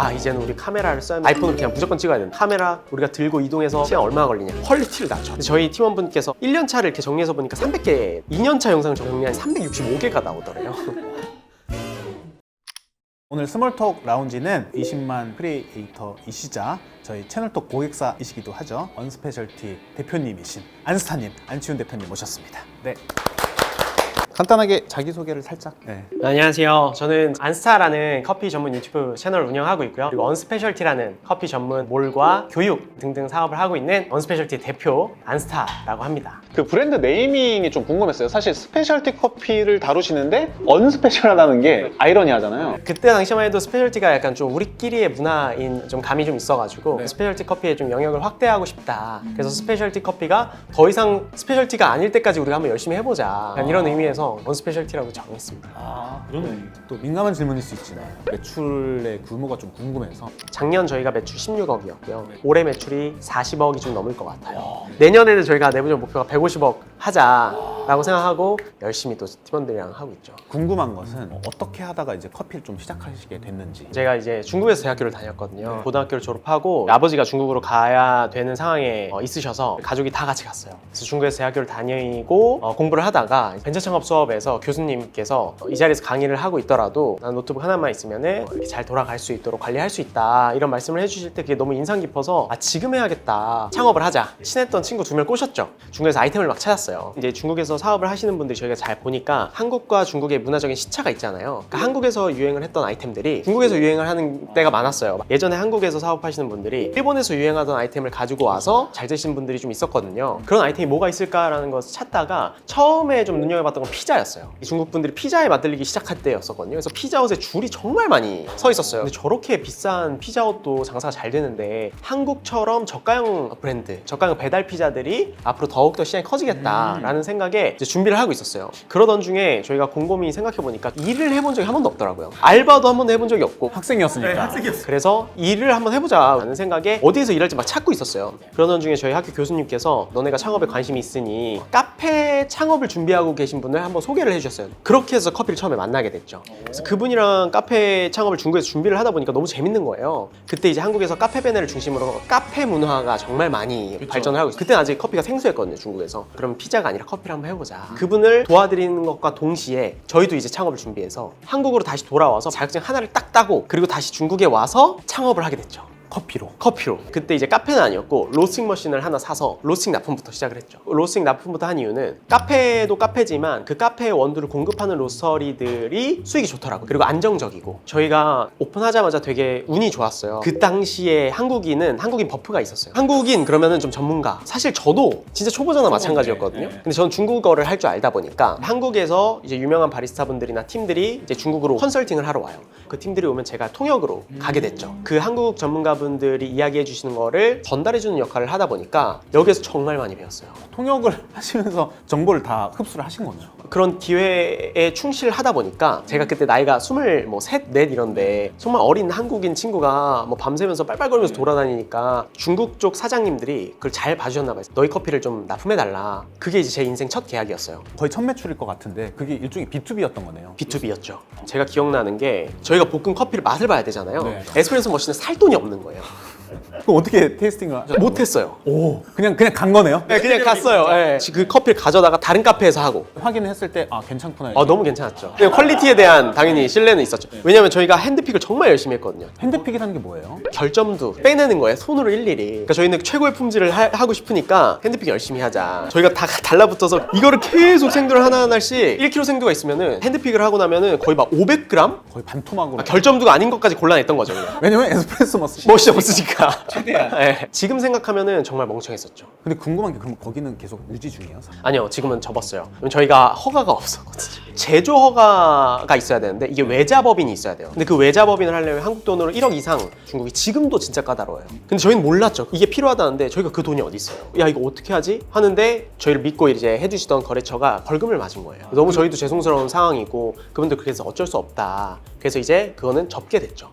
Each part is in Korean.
아 이제는 우리 카메라를 써야 아이폰으로 그냥 무조건 찍어야 된다 카메라 우리가 들고 이동해서 시간 얼마나 걸리냐 퀄리티를 낮춰 근데 저희 팀원분께서 1년차를 이렇게 정리해서 보니까 300개 2년차 영상을 정리한 365개가 나오더래요 오늘 스몰톡 라운지는 20만 크리에이터이시자 저희 채널톡 고객사이시기도 하죠. 언스페셜티 대표님이신 안스타님, 안치훈 대표님 모셨습니다. 네. 간단하게 자기소개를 살짝. 네. 안녕하세요 저는 안스타라는 커피 전문 유튜브 채널을 운영하고 있고요 그리고 언스페셜티라는 커피 전문 몰과 교육 등등 사업을 하고 있는 언스페셜티 대표 안스타라고 합니다 그 브랜드 네이밍이 좀 궁금했어요. 사실 스페셜티 커피를 다루시는데 언스페셜하다는 게 아이러니하잖아요. 그때 당시만 해도 스페셜티가 약간 좀 우리끼리의 문화인 좀 감이 좀 있어가지고 스페셜티 커피의 좀 영역을 확대하고 싶다. 그래서 스페셜티 커피가 더 이상 스페셜티가 아닐 때까지 우리가 한번 열심히 해보자. 이런 의미에서 언스페셜티라고 정했습니다. 아, 그러면 또 민감한 질문일 수 있지만 매출의 규모가 좀 궁금해서 작년 저희가 매출 16억이었고요. 올해 매출이 40억이 좀 넘을 것 같아요. 내년에는 저희가 내부적 목표가 150억 하자라고 생각하고 열심히 또 팀원들이랑 하고 있죠. 궁금한 것은 어떻게 하다가 이제 커피를 좀 시작하시게 됐는지. 제가 이제 중국에서 대학교를 다녔거든요. 고등학교를 졸업하고 아버지가 중국으로 가야 되는 상황에 어, 있으셔서 가족이 다 같이 갔어요. 그래서 중국에서 대학교를 다니고 어, 공부를 하다가 벤처 창업 수업 에서 교수님께서 어, 이 자리에서 강의를 하고 있더라도 난 노트북 하나만 있으면 이렇게 잘 돌아갈 수 있도록 관리할 수 있다 이런 말씀을 해주실 때 그게 너무 인상 깊어서 아 지금 해야겠다 창업을 하자 친했던 친구 두 명 꼬셨죠. 중국에서 아이템을 막 찾았어요. 이제 중국에서 사업을 하시는 분들이 저희가 잘 보니까 한국과 중국의 문화적인 시차가 있잖아요. 그러니까 한국에서 유행을 했던 아이템들이 중국에서 유행을 하는 때가 많았어요. 예전에 한국에서 사업하시는 분들이 일본에서 유행하던 아이템을 가지고 와서 잘 되시는 분들이 좀 있었거든요. 그런 아이템이 뭐가 있을까라는 것을 찾다가 처음에 좀 눈여겨봤던 건 피자 였어요. 이 중국 분들이 피자에 맛들리기 시작할 때였었거든요. 그래서 피자헛에 줄이 정말 많이 서 있었어요. 근데 저렇게 비싼 피자헛도 장사가 잘 되는데 한국처럼 저가형 브랜드, 저가형 배달 피자들이 앞으로 더욱더 시장이 커지겠다라는 생각에 이제 준비를 하고 있었어요. 그러던 중에 저희가 곰곰이 생각해 보니까 일을 해본 적이 한 번도 없더라고요. 알바도 한 번도 해본 적이 없고 학생이었으니까. 그래서 일을 한번 해보자라는 생각에 어디에서 일할지 막 찾고 있었어요. 그러던 중에 저희 학교 교수님께서 너네가 창업에 관심이 있으니 카페 창업을 준비하고 계신 분을 한번 소개를 해주셨어요. 그렇게 해서 커피를 처음에 만나게 됐죠. 그래서 그분이랑 카페 창업을 중국에서 준비를 하다 보니까 너무 재밌는 거예요. 그때 이제 한국에서 카페 베네를 중심으로 카페 문화가 정말 많이 발전을 하고 있어요. 그때는 아직 커피가 생소했거든요, 중국에서. 그럼 피자가 아니라 커피를 한번 해보자. 그분을 도와드리는 것과 동시에 저희도 이제 창업을 준비해서 한국으로 다시 돌아와서 자격증 하나를 딱 따고 그리고 다시 중국에 와서 창업을 하게 됐죠. 커피로. 커피로. 그때 이제 카페는 아니었고 로스팅 머신을 하나 사서 로스팅 납품부터 시작을 했죠. 로스팅 납품부터 한 이유는 카페도 카페지만 그 카페의 원두를 공급하는 로스터리들이 수익이 좋더라고요. 그리고 안정적이고 저희가 오픈하자마자 되게 운이 좋았어요. 그 당시에 한국인은 한국인 버프가 있었어요. 한국인 그러면은 좀 전문가. 사실 저도 진짜 초보자나 마찬가지였거든요. 근데 저는 중국어를 할 줄 알다 보니까 한국에서 이제 유명한 바리스타 분들이나 팀들이 이제 중국으로 컨설팅을 하러 와요. 그 팀들이 오면 제가 통역으로 가게 됐죠. 그 한국 전문가 분들이 이야기해 주시는 거를 전달해 주는 역할을 하다 보니까 여기에서 정말 많이 배웠어요. 통역을 하시면서 정보를 다 흡수를 하신 거죠. 그런 기회에 충실하다 보니까 제가 그때 나이가 스물 뭐 셋, 넷 이런데 정말 어린 한국인 친구가 뭐 밤새면서 빨빨거리면서 돌아다니니까 중국 쪽 사장님들이 그걸 잘 봐주셨나 봐요. 너희 커피를 좀 납품해 달라. 그게 이제 제 인생 첫 계약이었어요. 거의 첫 매출일 것 같은데 그게 일종의 B2B였던 거네요. B2B였죠. 제가 기억나는 게 저희가 볶은 커피를 맛을 봐야 되잖아요. 네. 에스프레소 머신에 살 돈이 없는 거예요. 我呀 그럼 어떻게 테이스팅을 하셨어요? 못했어요. 오, 그냥 그냥 간 거네요. 네, 그냥 갔어요. 네. 그 커피를 가져다가 다른 카페에서 하고. 확인을 했을 때 아 괜찮구나. 아, 너무 괜찮았죠. 근데 퀄리티에 대한 당연히 신뢰는 있었죠. 왜냐면 저희가 핸드픽을 정말 열심히 했거든요. 핸드픽이라는 게 뭐예요? 결점도 빼내는 거예요. 손으로 일일이. 그러니까 저희는 최고의 품질을 하, 고 싶으니까 핸드픽 열심히 하자. 저희가 다 달라붙어서 이거를 계속 생두를 하나하나씩 1kg 생두가 있으면은 핸드픽을 하고 나면은 거의 막 500g? 거의 반토막으로. 아, 결점두가 아닌 것까지 골라냈던 거죠. 그냥. 왜냐면 에스프레소 머신. 멋이 없으니까. 최대한. 지금 생각하면은 정말 멍청했었죠. 근데 궁금한 게 그럼 거기는 계속 유지 중이에요? 아니요, 지금은 접었어요. 왜냐면 저희가 허가가 없었거든요. 제조 허가가 있어야 되는데 이게 외자법인이 있어야 돼요. 근데 그 외자법인을 하려면 한국 돈으로 1억 이상 중국이 지금도 진짜 까다로워요. 근데 저희는 몰랐죠. 이게 필요하다는데 저희가 그 돈이 어디 있어요? 야 이거 어떻게 하지? 하는데 저희를 믿고 이제 해주시던 거래처가 벌금을 맞은 거예요. 너무 저희도 죄송스러운 상황이고 그분들 그래서 어쩔 수 없다. 그래서 이제 그거는 접게 됐죠.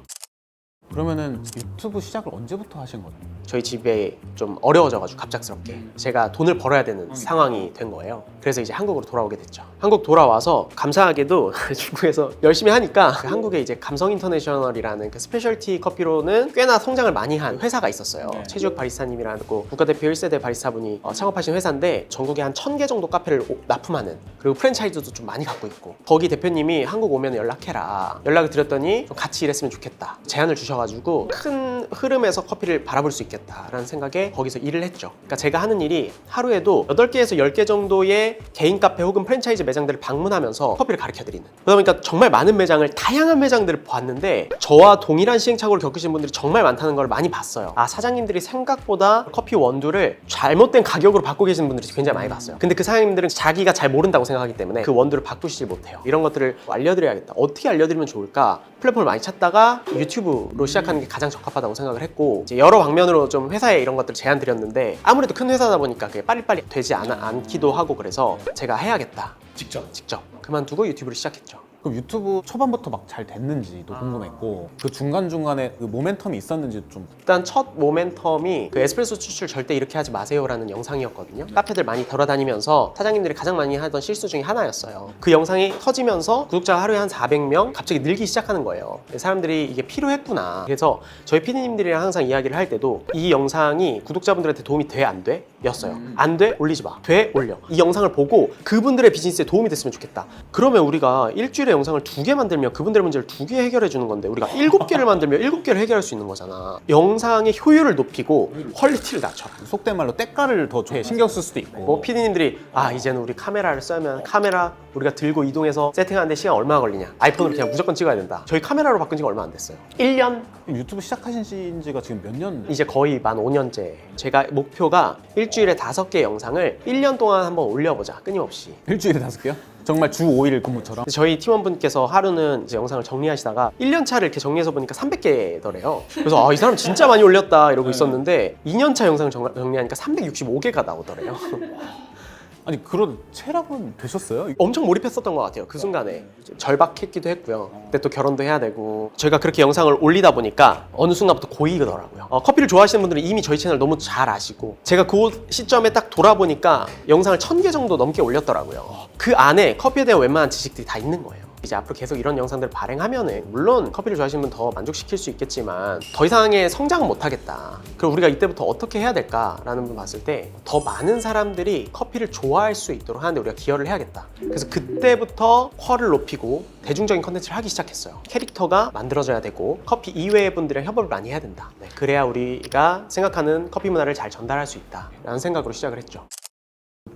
그러면은 유튜브 시작을 언제부터 하신 거예요? 저희 집에 좀 어려워져가지고 갑작스럽게 제가 돈을 벌어야 되는 상황이 된 거예요. 그래서 이제 한국으로 돌아오게 됐죠. 한국 돌아와서 감사하게도 중국에서 열심히 하니까 그 한국에 이제 감성 인터내셔널이라는 그 스페셜티 커피로는 꽤나 성장을 많이 한 회사가 있었어요. 최주혁 바리스타님이라고 국가대표 1세대 바리스타분이 어, 창업하신 회사인데 전국에 한 1000개 정도 카페를 오- 납품하는 그리고 프랜차이즈도 좀 많이 갖고 있고 거기 대표님이 한국 오면 연락해라. 연락을 드렸더니 좀 같이 일했으면 좋겠다. 제안을 주 셔가지고 큰 흐름에서 커피를 바라볼 수 있겠다라는 생각에 거기서 일을 했죠. 그러니까 제가 하는 일이 하루에도 8개에서 10개 정도의 개인 카페 혹은 프랜차이즈 매장들을 방문하면서 커피를 가르쳐 드리는. 그러다 보니까 정말 많은 매장을 다양한 매장들을 봤는데 저와 동일한 시행착오를 겪으신 분들이 정말 많다는 걸 많이 봤어요. 아 사장님들이 생각보다 커피 원두를 잘못된 가격으로 받고 계시는 분들이 굉장히 많이 봤어요. 근데 그 사장님들은 자기가 잘 모른다고 생각하기 때문에 그 원두를 바꾸시지 못해요. 이런 것들을 알려드려야겠다. 어떻게 알려드리면 좋을까? 플랫폼을 많이 찾다가 유튜브로 시작하는 게 가장 적합하다고 생각을 했고 이제 여러 방면으로 좀 회사에 이런 것들을 제안 드렸는데 아무래도 큰 회사다 보니까 그게 빨리빨리 되지 않, 않기도 하고 그래서 제가 해야겠다. 직접. 직접 그만두고 유튜브를 시작했죠. 그럼 유튜브 초반부터 막 잘 됐는지도 궁금했고 그 중간 중간에 그 모멘텀이 있었는지 좀 일단 첫 모멘텀이 그 에스프레소 추출 절대 이렇게 하지 마세요라는 영상이었거든요. 카페들 많이 돌아다니면서 사장님들이 가장 많이 하던 실수 중에 하나였어요. 그 영상이 터지면서 구독자가 하루에 한 400명 갑자기 늘기 시작하는 거예요. 사람들이 이게 필요했구나. 그래서 저희 PD님들이랑 항상 이야기를 할 때도 이 영상이 구독자분들한테 도움이 돼 안 돼? 였어요. 안 돼? 올리지 마. 돼? 올려. 이 영상을 보고 그분들의 비즈니스에 도움이 됐으면 좋겠다. 그러면 우리가 일주일에 영상을 두 개 만들면 그분들의 문제를 두 개 해결해 주는 건데 우리가 일곱 개를 만들면 일곱 개를 해결할 수 있는 거잖아. 영상의 효율을 높이고 퀄리티를 낮춰. 속된 말로 때깔을 더 좋게 신경 쓸 수도 있고 뭐 PD님들이 아 이제는 우리 카메라를 쓰면 카메라 우리가 들고 이동해서 세팅하는데 시간 얼마 걸리냐 아이폰으로 그냥 무조건 찍어야 된다 저희 카메라로 바꾼 지가 얼마 안 됐어요 1년 유튜브 시작하신 지가 지금 몇 년? 이제 거의 만 5년째 제가 목표가 일주 일에 다섯 개 영상을 1년 동안 한번 올려보자 끊임없이 일주일에 다섯 개요? 정말 주 5일 근무처럼? 근데 저희 팀원분께서 하루는 이제 영상을 정리하시다가 1년 차를 이렇게 정리해서 보니까 300개더래요. 그래서 아, 이 사람 진짜 많이 올렸다 이러고 있었는데 2년 차 영상 정, 정리하니까 365개가 나오더래요. 아니 그런 체력은 되셨어요? 엄청 몰입했었던 것 같아요. 그 순간에 절박했기도 했고요. 근데 또 결혼도 해야 되고 저희가 그렇게 영상을 올리다 보니까 어느 순간부터 고이더라고요. 어, 커피를 좋아하시는 분들은 이미 저희 채널 너무 잘 아시고 제가 그 시점에 딱 돌아보니까 영상을 천 개 정도 넘게 올렸더라고요. 그 안에 커피에 대한 웬만한 지식들이 다 있는 거예요. 이제 앞으로 계속 이런 영상들을 발행하면은 물론 커피를 좋아하시는 분 더 만족시킬 수 있겠지만 더 이상의 성장은 못 하겠다. 그럼 우리가 이때부터 어떻게 해야 될까라는 분 봤을 때 더 많은 사람들이 커피를 좋아할 수 있도록 하는데 우리가 기여를 해야겠다. 그래서 그때부터 퀄을 높이고 대중적인 컨텐츠를 하기 시작했어요. 캐릭터가 만들어져야 되고 커피 이외의 분들이랑 협업을 많이 해야 된다. 네, 그래야 우리가 생각하는 커피 문화를 잘 전달할 수 있다라는 생각으로 시작을 했죠.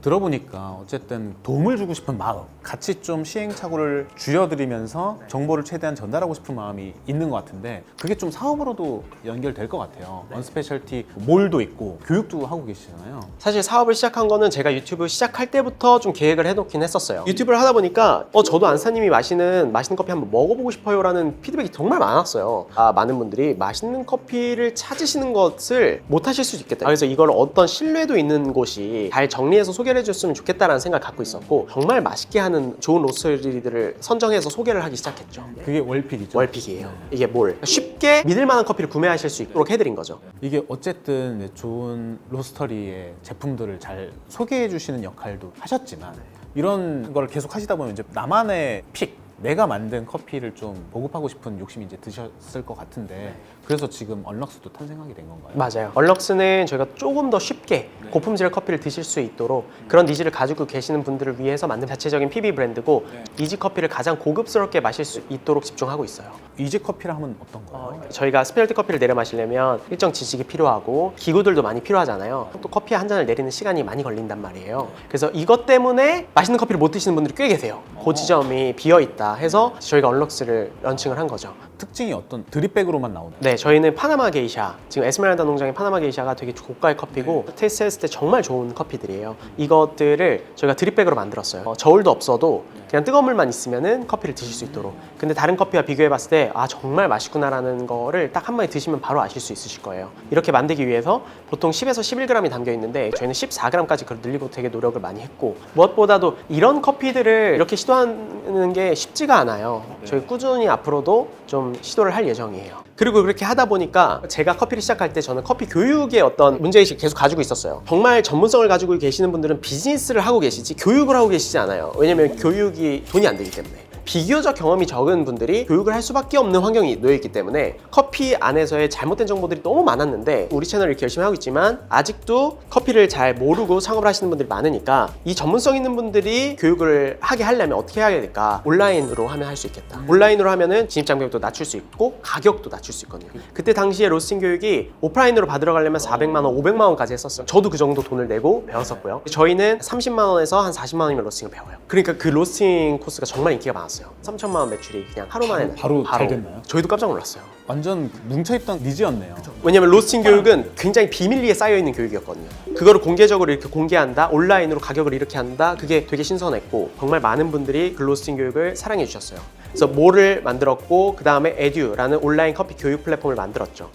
들어보니까 어쨌든 도움을 주고 싶은 마음 같이 좀 시행착오를 줄여드리면서 정보를 최대한 전달하고 싶은 마음이 있는 것 같은데 그게 좀 사업으로도 연결될 것 같아요 언스페셜티 몰도 있고 교육도 하고 계시잖아요 사실 사업을 시작한 거는 제가 유튜브 시작할 때부터 좀 계획을 해놓긴 했었어요. 유튜브를 하다 보니까 어 저도 안사님이 마시는 맛있는 커피 한번 먹어보고 싶어요 라는 피드백이 정말 많았어요. 아 많은 분들이 맛있는 커피를 찾으시는 것을 못 하실 수 있겠다. 그래서 이걸 어떤 신뢰도 있는 곳이 잘 정리해서 소개 를 해줬으면 좋겠다라는 생각을 갖고 있었고 정말 맛있게 하는 좋은 로스터리들을 선정해서 소개를 하기 시작했죠. 그게 월픽이죠 월픽이에요. 이게 뭘 쉽게 믿을 만한 커피를 구매하실 수 있도록 해드린 거죠. 이게 어쨌든 이제 좋은 로스터리의 제품들을 잘 소개해 주시는 역할도 하셨지만 이런 걸 계속 하시다 보면 이제 나만의 픽 내가 만든 커피를 좀 보급하고 싶은 욕심이 이제 드셨을 것 같은데 그래서 지금 언럭스도 탄생하게 된 건가요? 맞아요. 얼럭스는 저희가 조금 더 쉽게 고품질의 커피를 드실 수 있도록 그런 니즈를 가지고 계시는 분들을 위해서 만든 자체적인 PB 브랜드고 이지 커피를 가장 고급스럽게 마실 수 있도록 집중하고 있어요. 이지 커피를 하면 어떤 거예요? 저희가 스페셜티 커피를 내려 마시려면 일정 지식이 필요하고 기구들도 많이 필요하잖아요. 또 커피 한 잔을 내리는 시간이 많이 걸린단 말이에요. 그래서 이것 때문에 맛있는 커피를 못 드시는 분들이 꽤 계세요. 그 지점이 비어 있다 해서 저희가 얼럭스를 런칭을 한 거죠. 특징이 어떤 드립백으로만 나오나요? 네, 저희는 파나마 게이샤. 지금 에스메랄다 농장의 파나마 게이샤가 되게 고가의 커피고 테이스트 했을 때 정말 좋은 커피들이에요. 이것들을 저희가 드립백으로 만들었어요. 어, 저울도 없어도 그냥 뜨거운 물만 있으면은 커피를 드실 수 있도록. 근데 다른 커피와 비교해 봤을 때 아, 정말 맛있구나라는 거를 딱한 번에 드시면 바로 아실 수 있으실 거예요. 이렇게 만들기 위해서 보통 10에서 11g이 담겨 있는데 저희는 14g까지 그걸 늘리고 되게 노력을 많이 했고 무엇보다도 이런 커피들을 이렇게 시도하는 게 쉽지가 않아요. 저희 꾸준히 앞으로도 좀좀 시도를 할 예정이에요. 그리고 그렇게 하다 보니까 제가 커피를 시작할 때 저는 커피 교육의 어떤 문제의식 계속 가지고 있었어요. 정말 전문성을 가지고 계시는 분들은 비즈니스를 하고 계시지 교육을 하고 계시지 않아요. 왜냐면 교육이 돈이 안 들기 때문에. 비교적 경험이 적은 분들이 교육을 할 수밖에 없는 환경이 놓여 있기 때문에 커피 안에서의 잘못된 정보들이 너무 많았는데 우리 채널을 이렇게 열심히 하고 있지만 아직도 커피를 잘 모르고 창업을 하시는 분들이 많으니까 이 전문성 있는 분들이 교육을 하게 하려면 어떻게 해야 될까? 온라인으로 하면 할 수 있겠다. 온라인으로 하면은 진입 장벽도 낮출 수 있고 가격도 낮출 수 있거든요. 그때 당시에 로스팅 교육이 오프라인으로 받으러 가려면 400만 원 500만 원까지 했었어요. 저도 그 정도 돈을 내고 배웠었고요. 저희는 30만 원에서 한 40만 원이면 로스팅을 배워요. 그러니까 그 로스팅 코스가 정말 인기가 많았어요 3천만 원 매출이 그냥 하루 만에 바로 잘 됐나요? 저희도 깜짝 놀랐어요 완전 뭉쳐있던 니즈였네요. 왜냐면 로스팅 교육은 굉장히 비밀리에 쌓여 있는 교육이었거든요. 그거를 공개적으로 이렇게 공개한다, 온라인으로 가격을 이렇게 한다, 그게 되게 신선했고 정말 많은 분들이 그 로스팅 교육을 사랑해 주셨어요. 그래서 뭐를 만들었고 그 다음에 에듀라는 온라인 커피 교육 플랫폼을 만들었죠.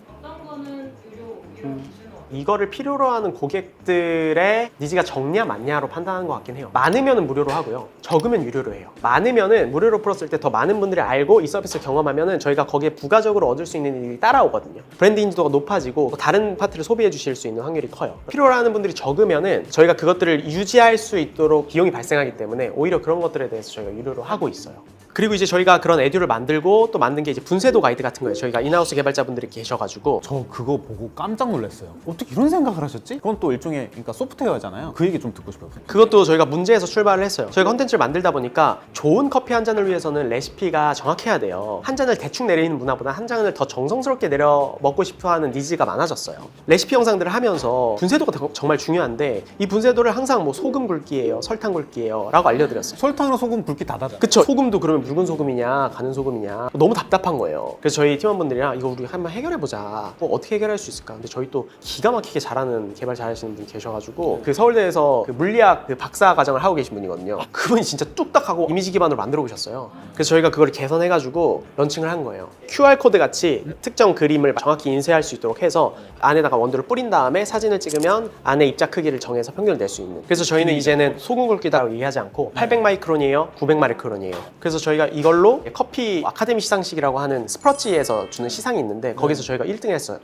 이거를 필요로 하는 고객들의 니즈가 적냐 많냐로 판단하는 것 같긴 해요. 많으면 무료로 하고요. 적으면 유료로 해요. 많으면은 무료로 풀었을 때 더 많은 분들이 알고 이 서비스를 경험하면은 저희가 거기에 부가적으로 얻을 수 있는 일이 따라오거든요. 브랜드 인지도가 높아지고 또 다른 파트를 소비해 주실 수 있는 확률이 커요. 필요로 하는 분들이 적으면은 저희가 그것들을 유지할 수 있도록 비용이 발생하기 때문에 오히려 그런 것들에 대해서 저희가 유료로 하고 있어요. 그리고 이제 저희가 그런 에듀를 만들고 또 만든 게 이제 분쇄도 가이드 같은 거예요. 저희가 인하우스 개발자분들이 계셔가지고 저 그거 보고 깜짝 놀랐어요. 어떻게 이런 생각을 하셨지? 그건 또 일종의 그러니까 소프트웨어잖아요. 그 얘기 좀 듣고 싶어요. 그것도 저희가 문제에서 출발을 했어요. 저희가 컨텐츠를 만들다 보니까 좋은 커피 한 잔을 위해서는 레시피가 정확해야 돼요. 한 잔을 대충 내리는 문화보다 한 잔을 더 정성스럽게 내려 먹고 싶어 하는 니즈가 많아졌어요. 레시피 영상들을 하면서 분쇄도가 더- 정말 중요한데 이 분쇄도를 항상 뭐 소금 굵기예요, 설탕 굵기예요 라고 알려드렸어요. 설탕이랑 소금 굵기 다 다르죠. 그쵸 소금도 그러면 묽은 소금이냐 가는 소금이냐. 너무 답답한 거예요. 그래서 저희 팀원분들이랑 이거 우리 한번 해결해 보자. 뭐 어떻게 해결할 수 있을까? 근데 저희 또 기가 막히게 잘하는 개발 잘하시는 분이 계셔가지고 그 서울대에서 그 물리학 그 박사 과정을 하고 계신 분이거든요. 그분이 진짜 뚝딱하고 이미지 기반으로 만들어 보셨어요. 그래서 저희가 그걸 개선해가지고 런칭을 한 거예요. QR 코드 같이 특정 그림을 정확히 인쇄할 수 있도록 해서 안에다가 원두를 뿌린 다음에 사진을 찍으면 안에 입자 크기를 정해서 평균을 낼 수 있는. 그래서 저희는 이제는 소금 굵기다라고 얘기하지 않고 800 마이크론이에요 900 마이크론이에요. 그래서 저희 가 이걸로 커피 아카데미 시상식이라고 하는 스프러치에서 주는 시상이 있는데 거기서 저희가 1등 했어요.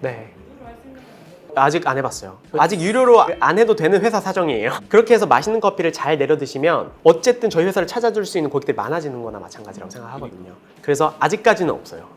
네 아직 안 해봤어요. 아직 유료로 안 해도 되는 회사 사정이에요. 그렇게 해서 맛있는 커피를 잘 내려 드시면 어쨌든 저희 회사를 찾아줄 수 있는 고객들이 많아지는 거나 마찬가지라고 생각하거든요. 그래서 아직까지는 없어요.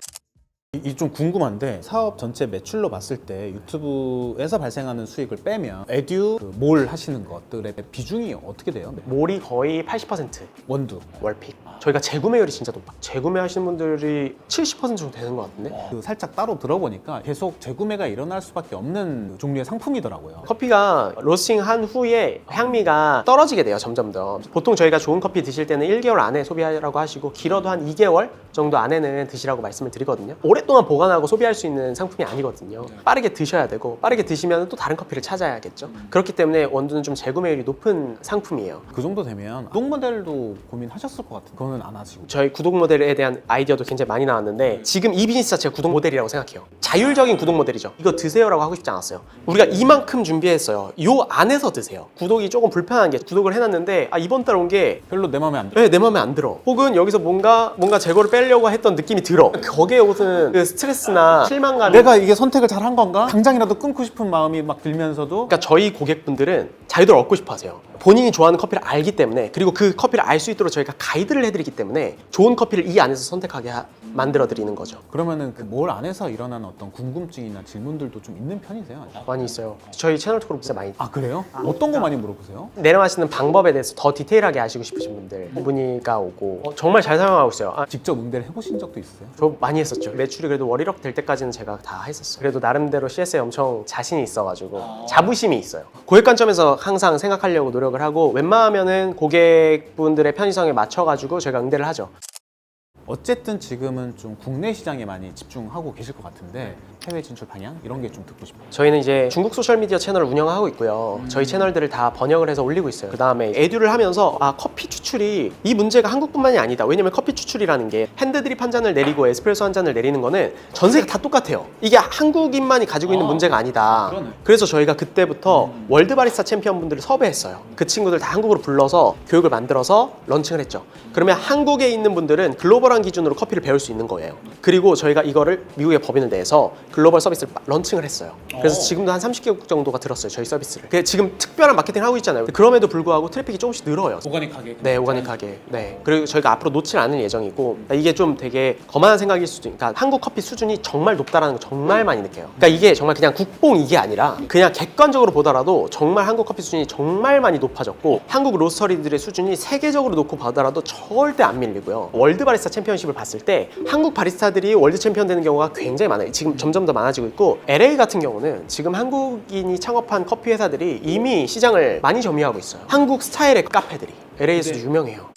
이 좀 궁금한데 사업 전체 매출로 봤을 때 유튜브에서 발생하는 수익을 빼면 에듀 그 몰 하시는 것들의 비중이 어떻게 돼요? 몰이 거의 80% 원두. 월픽. 저희가 재구매율이 진짜 높아. 재구매 하시는 분들이 70% 정도 되는 것 같은데? 그 살짝 따로 들어보니까 계속 재구매가 일어날 수밖에 없는 종류의 상품이더라고요. 커피가 로스팅 한 후에 향미가 떨어지게 돼요 점점 더 보통 저희가 좋은 커피 드실 때는 1개월 안에 소비하라고 하시고 길어도 한 2개월 정도 안에는 드시라고 말씀을 드리거든요 오랫동안 보관하고 소비할 수 있는 상품이 아니거든요 빠르게 드셔야 되고 빠르게 드시면 또 다른 커피를 찾아야겠죠 그렇기 때문에 원두는 좀 재구매율이 높은 상품이에요 그 정도 되면 구독 모델도 고민하셨을 것 같은데 그거는 안 하시고 저희 구독 모델에 대한 아이디어도 굉장히 많이 나왔는데 지금 이 비즈니스 자체가 구독 모델이라고 생각해요. 자율적인 구독 모델이죠. 이거 드세요라고 하고 싶지 않았어요. 우리가 이만큼 준비했어요. 요 안에서 드세요. 구독이 조금 불편한 게 구독을 해놨는데 아 이번 달 온 게 별로 내 마음에 안 들어. 네, 내 마음에 안 들어. 혹은 여기서 뭔가 뭔가 재고를 빼 려고 했던 느낌이 들어. 거기에 옷은 그 스트레스나 실망감. 내가 이게 선택을 잘 한 건가? 당장이라도 끊고 싶은 마음이 막 들면서도 그러니까 저희 고객분들은 자유도를 얻고 싶어 하세요. 본인이 좋아하는 커피를 알기 때문에 그리고 그 커피를 알 수 있도록 저희가 가이드를 해드리기 때문에 좋은 커피를 이 안에서 선택하게 하- 만들어 드리는 거죠. 그러면은 그몰 안에서 일어나는 어떤 궁금증이나 질문들도 좀 있는 편이세요? 많이 있어요. 저희 채널 톡으로 진짜 많이 아 그래요? 어떤 거 많이 물어보세요? 내려마시는 방법에 대해서 더 디테일하게 아시고 싶으신 분들 문의가 오고 어, 정말 잘 사용하고 있어요. 아, 직접 응대를 해보신 적도 있으세요? 저 많이 했었죠. 매출이 그래도 월일억 될 때까지는 제가 다 했었어요. 그래도 나름대로 CS에 엄청 자신이 있어가지고 자부심이 있어요. 고객 관점에서 항상 생각하려고 노력을 하고 웬만하면은 고객분들의 편의성에 맞춰가지고 제가 응대를 하죠. 어쨌든 지금은 좀 국내 시장에 많이 집중하고 계실 것 같은데 해외 진출 방향 이런 게 좀 듣고 싶어요. 저희는 이제 중국 소셜미디어 채널을 운영하고 있고요. 저희 채널들을 다 번역을 해서 올리고 있어요. 그 다음에 에듀를 하면서 아 커피 추출이 이 문제가 한국뿐만이 아니다. 왜냐면 커피 추출이라는 게 핸드드립 한 잔을 내리고 에스프레소 한 잔을 내리는 거는 전 세계 다 똑같아요. 이게 한국인만이 가지고 있는 문제가 아니다. 그러네. 그래서 저희가 그때부터 월드 바리스타 챔피언 분들을 섭외했어요. 그 친구들 다 한국으로 불러서 교육을 만들어서 런칭을 했죠. 그러면 한국에 있는 분들은 글로벌한 기준으로 커피를 배울 수 있는 거예요. 그리고 저희가 이거를 미국의 법인을 내서 글로벌 서비스를 런칭을 했어요. 그래서 지금도 한 30개국 정도가 들었어요. 저희 서비스를. 그게 지금 특별한 마케팅을 하고 있잖아요. 그럼에도 불구하고 트래픽이 조금씩 늘어요. 오가닉하게. 네, 오가닉하게. 네. 그리고 저희가 앞으로 놓지 않을 예정이고 이게 좀 되게 거만한 생각일 수도 있 그러니까 한국 커피 수준이 정말 높다라는 거 정말 많이 느껴요. 그러니까 이게 정말 그냥 국뽕 이게 아니라 그냥 객관적으로 보더라도 정말 한국 커피 수준이 정말 많이 높아졌고 한국 로스터리들의 수준이 세계적으로 놓고 보더라도 절대 안 밀리고요. 월드 바리스타 챔피언십을 봤을 때 한국 바리스타들이 월드 챔피언 되는 경우가 굉장히 많아요. 지금 점점 더 많아지고 있고 LA 같은 경우는 지금 한국인이 창업한 커피 회사들이 이미 시장을 많이 점유하고 있어요. 한국 스타일의 카페들이 LA에서 도 유명해요.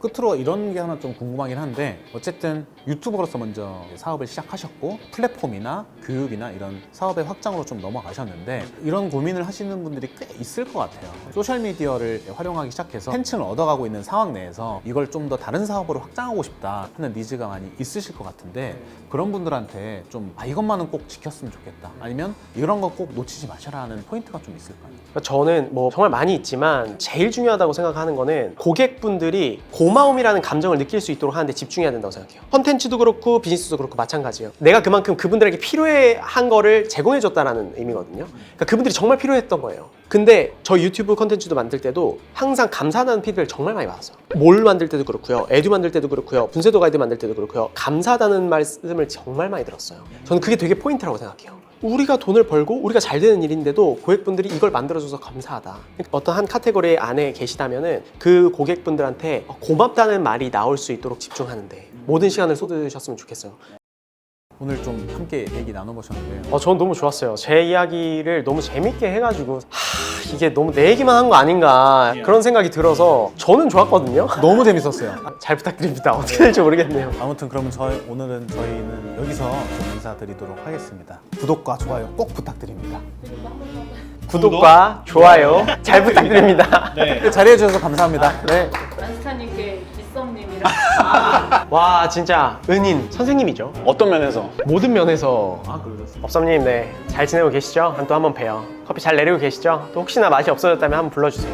끝으로 이런 게 하나 좀 궁금하긴 한데 어쨌든 유튜버로서 먼저 사업을 시작하셨고 플랫폼이나 교육이나 이런 사업의 확장으로 좀 넘어가셨는데 이런 고민을 하시는 분들이 꽤 있을 것 같아요. 소셜 미디어를 활용하기 시작해서 팬층을 얻어가고 있는 상황 내에서 이걸 좀 더 다른 사업으로 확장하고 싶다 하는 니즈가 많이 있으실 것 같은데 그런 분들한테 좀 아, 이것만은 꼭 지켰으면 좋겠다 아니면 이런 거 꼭 놓치지 마셔라 하는 포인트가 좀 있을까요? 그러니까 저는 뭐 정말 많이 있지만 제일 중요하다고 생각하는 거는 고객분들이 고 마움이라는 감정을 느낄 수 있도록 하는데 집중해야 된다고 생각해요. 컨텐츠도 그렇고 비즈니스도 그렇고 마찬가지예요. 내가 그만큼 그분들에게 필요한 거를 제공해줬다라는 의미거든요. 그러니까 그분들이 정말 필요했던 거예요. 근데 저 유튜브 컨텐츠도 만들 때도 항상 감사하다는 피드백을 정말 많이 받았어요. 뭘 만들 때도 그렇고요. 에듀 만들 때도 그렇고요. 분쇄도 가이드 만들 때도 그렇고요. 감사하다는 말씀을 정말 많이 들었어요. 저는 그게 되게 포인트라고 생각해요. 우리가 돈을 벌고 우리가 잘 되는 일인데도 고객분들이 이걸 만들어줘서 감사하다. 어떤 한 카테고리 안에 계시다면은 그 고객분들한테 고맙다는 말이 나올 수 있도록 집중하는데 모든 시간을 쏟으셨으면 좋겠어요. 오늘 좀 함께 얘기 나눠보셨는데 어, 전 너무 좋았어요. 제 이야기를 너무 재밌게 해가지고 하, 이게 너무 내 얘기만 한 거 아닌가 그런 생각이 들어서 저는 좋았거든요. 너무 재밌었어요. 잘 부탁드립니다. 어떻게 될지 모르겠네요. 아무튼 그러면 저희 오늘은 저희는 여기서 좀 인사드리도록 하겠습니다. 구독과 좋아요 꼭 부탁드립니다. 구독과 좋아요 잘 부탁드립니다. 자리해 주셔서 감사합니다. 네. 와 진짜 은인 선생님이죠. 어떤 면에서? 모든 면에서 업sam님 네 잘 지내고 계시죠? 또 한번 봬요. 커피 잘 내리고 계시죠? 또 혹시나 맛이 없어졌다면 한번 불러주세요.